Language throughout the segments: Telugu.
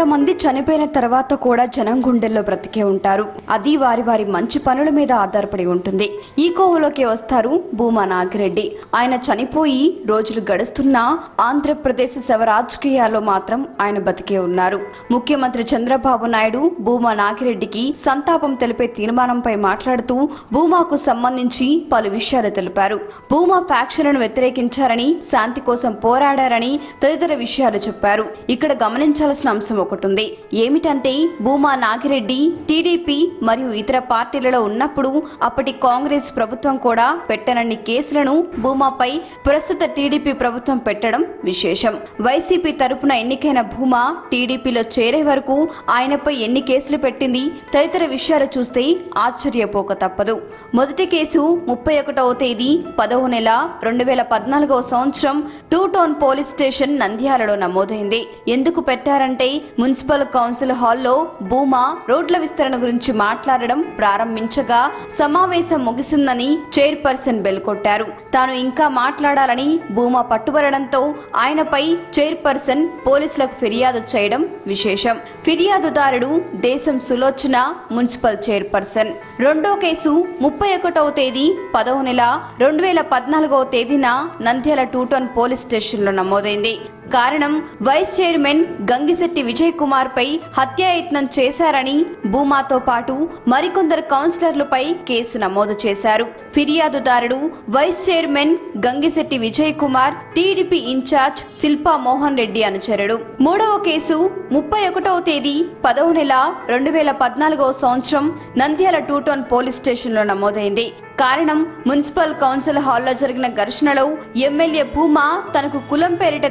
కొంతమంది చనిపోయిన తర్వాత కూడా జనం గుండెల్లో బ్రతికే ఉంటారు. అది వారి వారి మంచి పనుల మీద ఆధారపడి ఉంటుంది. ఈ కోవలోకి వస్తారు భూమా నాగిరెడ్డి. ఆయన చనిపోయి రోజులు గడుస్తున్నా ఆంధ్రప్రదేశ్ శవ రాజకీయాల్లో మాత్రం ఆయన బతికే ఉన్నారు. ముఖ్యమంత్రి చంద్రబాబు నాయుడు భూమా నాగిరెడ్డికి సంతాపం తెలిపే తీర్మానంపై మాట్లాడుతూ భూమాకు సంబంధించి పలు విషయాలు తెలిపారు. భూమా ఫ్యాక్షన్లను వ్యతిరేకించారని శాంతి కోసం పోరాడారని తదితర విషయాలు చెప్పారు. ఇక్కడ గమనించాల్సిన అంశం ఒకటి ఉంది ఏమిటంటే భూమా నాగిరెడ్డి టీడీపీ మరియు ఇతర పార్టీలలో ఉన్నప్పుడు అప్పటి కాంగ్రెస్ ప్రభుత్వం కూడా పెట్టనన్ని కేసులను భూమాపై ప్రస్తుత టీడీపీ ప్రభుత్వం పెట్టడం విశేషం. వైసీపీ తరపున ఎన్నికైన భూమా టీడీపీలో చేరే వరకు ఆయనపై ఎన్ని కేసులు పెట్టింది తదితర విషయాలు చూస్తే ఆశ్చర్యపోక తప్పదు. మొదటి కేసు ముప్పై ఒకటవ తేదీ పదవ నెల రెండు వేల పద్నాలుగవ సంవత్సరం టూ టౌన్ పోలీస్ స్టేషన్ నంద్యాలలో నమోదైంది. ఎందుకు పెట్టారంటే మున్సిపల్ కౌన్సిల్ హాల్లో భూమా రోడ్ల విస్తరణ గురించి మాట్లాడడం ప్రారంభించగా సమావేశం ముగిసిందని చైర్పర్సన్ బెల్ కొట్టారు తాను ఇంకా మాట్లాడాలని భూమా పట్టుబడడంతో ఆయనపై చైర్పర్సన్ పోలీసులకు ఫిర్యాదు చేయడం విశేషం. ఫిర్యాదుదారుడు దేశం సులోచన మున్సిపల్ చైర్పర్సన్. రెండో కేసు ముప్పై ఒకటవ తేదీ పదవ నెల రెండు వేల పద్నాలుగవ తేదీన నంద్యాల టూటౌన్ పోలీస్ స్టేషన్లో నమోదైంది. కారణం వైస్ చైర్మన్ గంగిశెట్టి విజయ్ కుమార్ పై హత్యాయత్నం చేశారని భూమాతో పాటు మరికొందరు కౌన్సిలర్లపై కేసు నమోదు చేశారు. ఫిర్యాదుదారుడు vice chairman Gangisetti Vijay Kumar TDP in charge Shilpa Mohan Reddy అనుచరుడు. మూడవ కేసు ముప్పై ఒకటవ తేదీ పదవ నెల రెండు వేల పద్నాలుగవ సంవత్సరం నంద్యాల టూటోన్ పోలీస్ స్టేషన్లో నమోదైంది. కారణం మున్సిపల్ కౌన్సిల్ హాల్లో జరిగిన ఘర్షణలో ఎమ్మెల్యే భూమా తనకు కులం పేరిట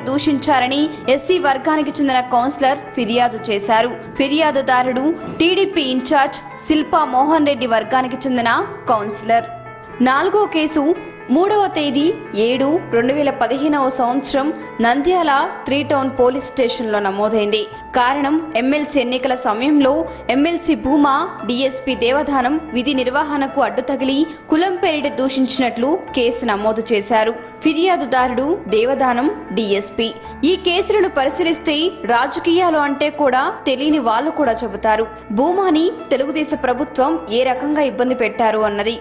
నిర్వహించారని ఎస్సీ వర్గానికి చెందిన కౌన్సిలర్ ఫిర్యాదు చేశారు. ఫిర్యాదుదారుడు TDP in charge Shilpa Mohan Reddy వర్గానికి చెందిన కౌన్సిలర్. నాలుగో కేసు మూడవ తేదీ ఏడు రెండు వేల పదిహేనవ సంవత్సరం నంద్యాల త్రీ టౌన్ పోలీస్ స్టేషన్లో నమోదైంది. కారణం ఎమ్మెల్సీ ఎన్నికల సమయంలో ఎమ్మెల్సీ భూమా డీఎస్పీ దేవధానం విధి నిర్వహణకు అడ్డు తగిలి కులం పేరిట దూషించినట్లు కేసు నమోదు చేశారు. ఫిర్యాదుదారుడు దేవదానం డీఎస్పీ. ఈ కేసులను పరిశీలిస్తే రాజకీయాలు అంటే కూడా తెలియని వాళ్ళు కూడా చెబుతారు. భూమాని తెలుగుదేశ ప్రభుత్వం ఏ రకంగా ఇబ్బంది పెట్టారు అన్నది.